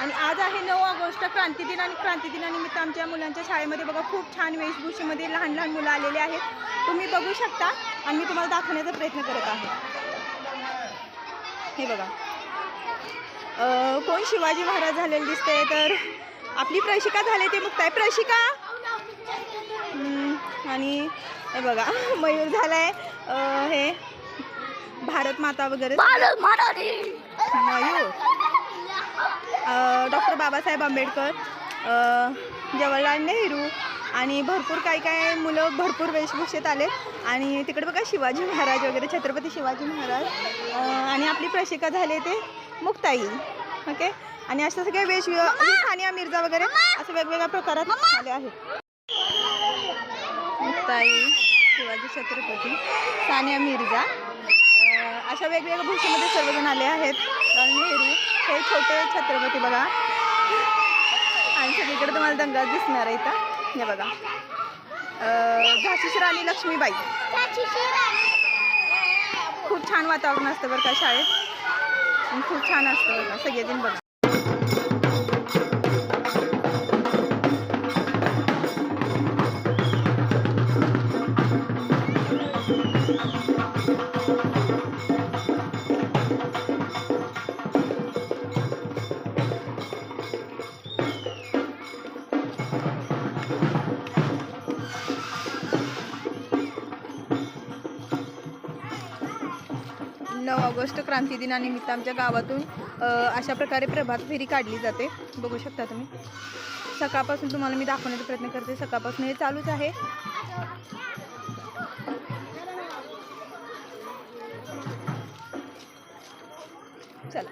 आणि आज आहे नऊ ऑगस्ट क्रांती दिन आणि क्रांती दिनानिमित्त आमच्या मुलांच्या शाळेमध्ये बघा खूप छान वेशभूषेमध्ये लहान लहान मुलं आलेले आहेत. तुम्ही बघू शकता आणि मी तुम्हाला दाखवण्याचा प्रयत्न करत आहे. हे बघा. कोण शिवाजी महाराज झालेले दिसते तर आपली प्रशिका झाले ते मुक्ताय प्रशिका! आणि हे बघा मयूर झालाय. हे भारत माता वगैरे. मयूर. बाबासाहेब आंबेडकर जवाहरलाल नेहरू आणि भरपूर काही काय मुलं भरपूर वेशभूषेत आले. आणि तिकडे बघा शिवाजी महाराज वगैरे छत्रपती शिवाजी महाराज आणि आपली प्रशिका झाले ते मुक्ताई. ओके? आणि अशा सगळ्या वेश सानिया मिर्झा वगैरे असं वेगवेगळ्या प्रकारात आले आहेत. मुक्ताई शिवाजी छत्रपती सानिया मिर्झा अशा वेगवेगळ्या भूषेमध्ये सर्वजण आले आहेत. नेहरू हे छोटे छत्रपती बघा. सगळीकडे तुम्हाला दंगा दिसणार आहे इथं. हे बघा. अ, झाशीची राणी लक्ष्मीबाई. खूप छान वातावरण असतं बरं का शाळेत. खूप छान असतं बघा सगळेजण बघा. नऊ ऑगस्ट क्रांती दिनानिमित्त आमच्या गावातून अशा प्रकारे प्रभात फेरी काढली जाते. बघू शकता तुम्ही. सकाळपासून तुम्हाला मी दाखवण्याचा प्रयत्न करते. सकाळपासून हे चालूच आहे. चला.